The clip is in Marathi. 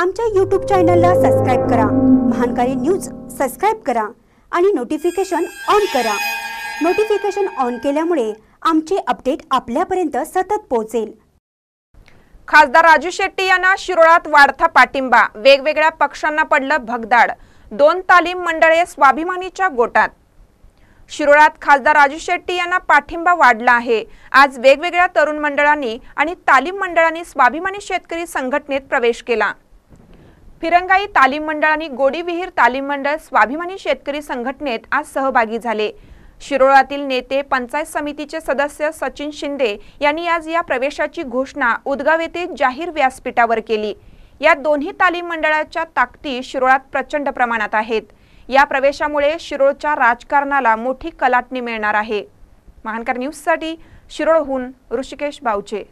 आमच्या यूट्यूब चॅनलला सबस्क्राईब करा. महानकारी न्यूज सबस्क्राईब करा आणि नोटिफिकेशन ऑन करा. नोटिफिकेशन ऑन केल्यामुळे आमचे अपडेट आपल्यापर्यंत सतत पोहोचेल. खासदार राजू शेट्टी यांना शिरोळात वाढता पाठिंबा. वेगवेगळ्या पक्षांना पडलं भगदाड. दोन तालीम मंडळे स्वाभिमानीच्या गोटात. शिरोळात खासदार राजू शेट्टी यांना पाठिंबा वाढला आहे. आज वेगवेगळ्या तरुण मंडळांनी आणि तालीम मंडळांनी स्वाभिमानी शेतकरी संघटनेत प्रवेश केला. फिरंगाई तालीम मंडळ आणि गोडीविहीर तालीम मंडळ स्वाभिमानी शेतकरी संघटनेत आज सहभागी झाले. शिरोळातील नेते पंचायत समितीचे सदस्य सचिन शिंदे यांनी आज या प्रवेशाची घोषणा उदगाव येथे जाहीर व्यासपीठावर केली. या दोन्ही तालीम मंडळाच्या ताकदी शिरोळात प्रचंड प्रमाणात आहेत. या प्रवेशामुळे शिरोळच्या राजकारणाला मोठी कलाटणी मिळणार आहे. महानकर न्यूजसाठी शिरोळहून ऋषिकेश बावचे.